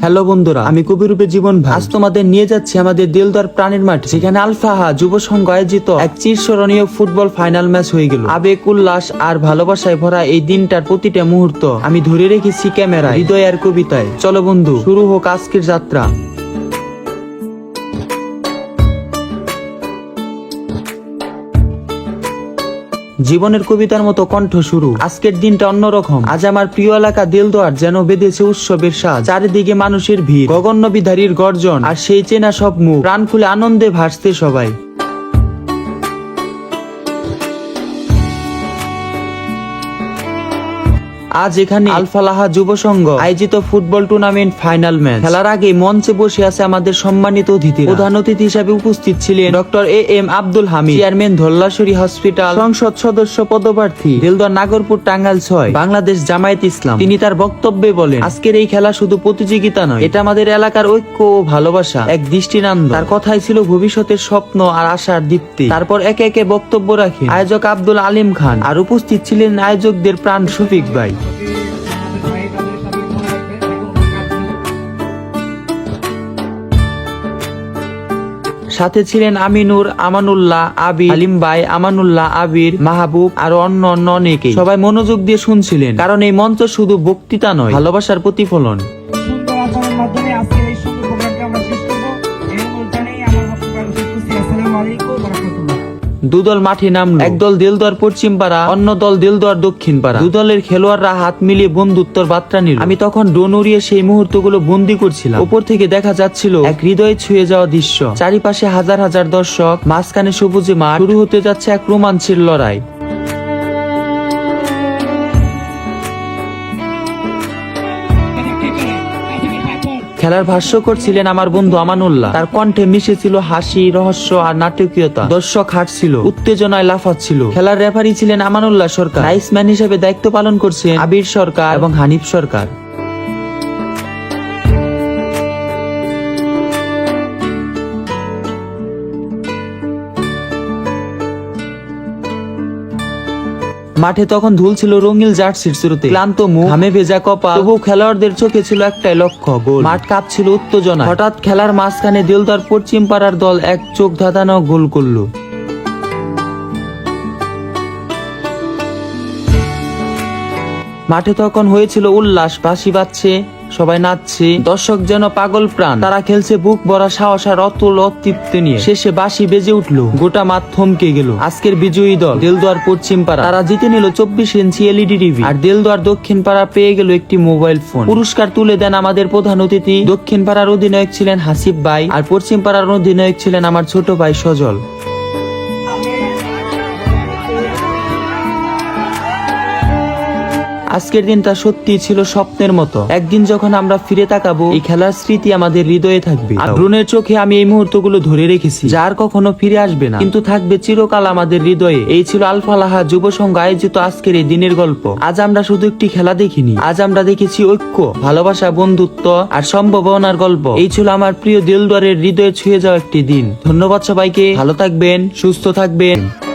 Hello বন্ধুরা, আমি কবিরূপে জীবন ভাই। আজ তোমাদের নিয়ে যাচ্ছি আমাদের দিলদার প্রাণীর মাঠ যেখানে আলফাহা যুব সংঘ আয়োজিত এক চিরস্মরণীয় ফুটবল ফাইনাল ম্যাচ হয়ে গেল। আবেগ, উল্লাস আর ভালোবাসায় ভরা এই দিনটার প্রতিটা মুহূর্ত আমি ধরে রেখেছি ক্যামেরা হৃদয় আর কবিতায়। চলো বন্ধু, শুরু হোক আজকের যাত্রা। জীবনের কবিতার মতো কণ্ঠ শুরু। আজকের দিনটা অন্যরকম। আজ আমার প্রিয় এলাকা দিলদোয়ার যেন বেঁধেছে উৎসবের সাজ। চারিদিকে মানুষের ভিড় গগন্য বিধারীর গর্জন আর সেই চেনা সব মুখ। প্রাণ খুলে আনন্দে ভাসতে সবাই। আজ এখানে আলফালাহা যুব সংঘ আয়োজিত ফুটবল টুর্নামেন্ট ফাইনাল ম্যাচ। খেলার আগে মঞ্চে বসে আছে আমাদের সম্মানিত অতিথি প্রধান অতিথি হিসাবে উপস্থিত ছিলেন doctor A M Abdul Hamid chairman Dhalleshwari hospital সংসদ সদস্য পদপ্রার্থী দিলদর নাগরপুর টাঙ্গাল ছয় বাংলাদেশ জামায়াত ইসলাম। তিনি তার বক্তব্যে বলেন আজকের এই খেলা শুধু প্রতিযোগিতা নয় এটা আমাদের এলাকার ঐক্য ও ভালোবাসা এক দৃষ্টিনন্দ তার কথাই ছিল ভবিষ্যতের স্বপ্ন আর আশার দীপ্তি। তারপর একে একে বক্তব্য রাখেন। আয়োজক আব্দুল আলিম খান আর উপস্থিত ছিলেন আয়োজকদের প্রাণ শফিক ভাই। সাথে ছিলেন আমিনুর, আমানুল্লাহ, আবির আলিম ভাই, আমানুল্লাহ, আবির, মাহবুব, আর অন্য অন্য অনেকে সবাই মনোযোগ দিয়ে শুনছিলেন। কারণ এই মঞ্চ শুধু বক্তৃতা নয়, ভালোবাসার প্রতিফলন। মাধ্যমে আজকের দুদল মাঠে নামলো। একদল দিলদর পশ্চিম পাড়া অন্য দল দিলদর দক্ষিণ পাড়া। দুদলের খেলোয়াড়রা হাত মিলিয়ে বন্ধুত্বর বার্তা নিল। আমি তখন ড্রোন উড়িয়ে সেই মুহূর্তগুলো বন্দি করছিলাম। উপর থেকে দেখা যাচ্ছিল এক হৃদয়ে ছুঁয়ে যাওয়া দৃশ্য। চারিপাশে হাজার হাজার দর্শক মাঝখানে সবুজে মাঠ শুরু হতে যাচ্ছে এক রোমাঞ্চের লড়াই। খেলার ভাষ্যকর ছিলেন আমার বন্ধু আমানুল্লাহ। তার কণ্ঠে মিশেছিল হাসি, রহস্য আর নাটকীয়তা। দর্শক হাঁটছিল, উত্তেজনায় লাফাচ্ছিল। খেলার রেফারি ছিলেন আমানুল্লাহ সরকার। রাইসম্যান হিসেবে দায়িত্ব পালন করছেন আবির সরকার এবং হানিফ সরকার। মাঠে তখন ধুল ছিল রঙিল জার্সির শুরুতে ক্লান্ত মুখ, ঘামে ভেজা কপাল। তবু খেলোয়াড়দের চোখে ছিল একটাই লক্ষ্য, গোল। মাঠ কাঁপছিল উত্তেজনা হঠাৎ খেলার মাঝখানে দিলদার পশ্চিম পাড়ার দল এক চোখ ধাঁধানো গোল করল। মাঠে তখন হয়েছিল উল্লাস বাসি বাজছে। সবাই নাচছে। দর্শক যেন পাগল প্রাণ। তারা খেলছে বুক ভরা সাহস আর অতুল অতৃপ্তি নিয়ে। শেষে বাঁশি বেজে উঠল। গোটা মাঠ থমকে গেল। আজকের বিজয়ী দল, দেলদুয়ার পশ্চিম পাড়া। তারা জিতে নিল চব্বিশ ইঞ্চি এলইডি টিভি। আর দেলদুয়ার দক্ষিণ পাড়া পেয়ে গেল একটি মোবাইল ফোন। পুরস্কার তুলে দেন আমাদের প্রধান অতিথি। দক্ষিণ পাড়ার অধিনায়ক ছিলেন হাসিব ভাই। আর পশ্চিম পাড়ার অধিনায়ক ছিলেন আমার ছোট ভাই সজল। আজকের দিনটা সত্যি ছিল স্বপ্নের মতো। একদিন যখন আমরা ফিরে তাকাবো, এই খেলার স্মৃতি আমাদের হৃদয়ে থাকবে। আর ব্রুনের চোখে আমি এই মুহূর্তগুলো ধরে রেখেছি, যার কখনো ফিরে আসবে না। কিন্তু থাকবে চিরকাল আমাদের হৃদয়ে। এই ছিল আলফালাহা যুব সংঘ আয়োজিত আজকের এই দিনের গল্প। আজ আমরা শুধু একটি খেলা দেখিনি। আজ আমরা দেখেছি ঐক্য, ভালোবাসা, বন্ধুত্ব আর সম্ভাবনার গল্প। এই ছিল আমার প্রিয় দিলদরের হৃদয়ে ছুঁয়ে যাওয়া একটি দিন। ধন্যবাদ সবাইকে। ভালো থাকবেন, সুস্থ থাকবেন।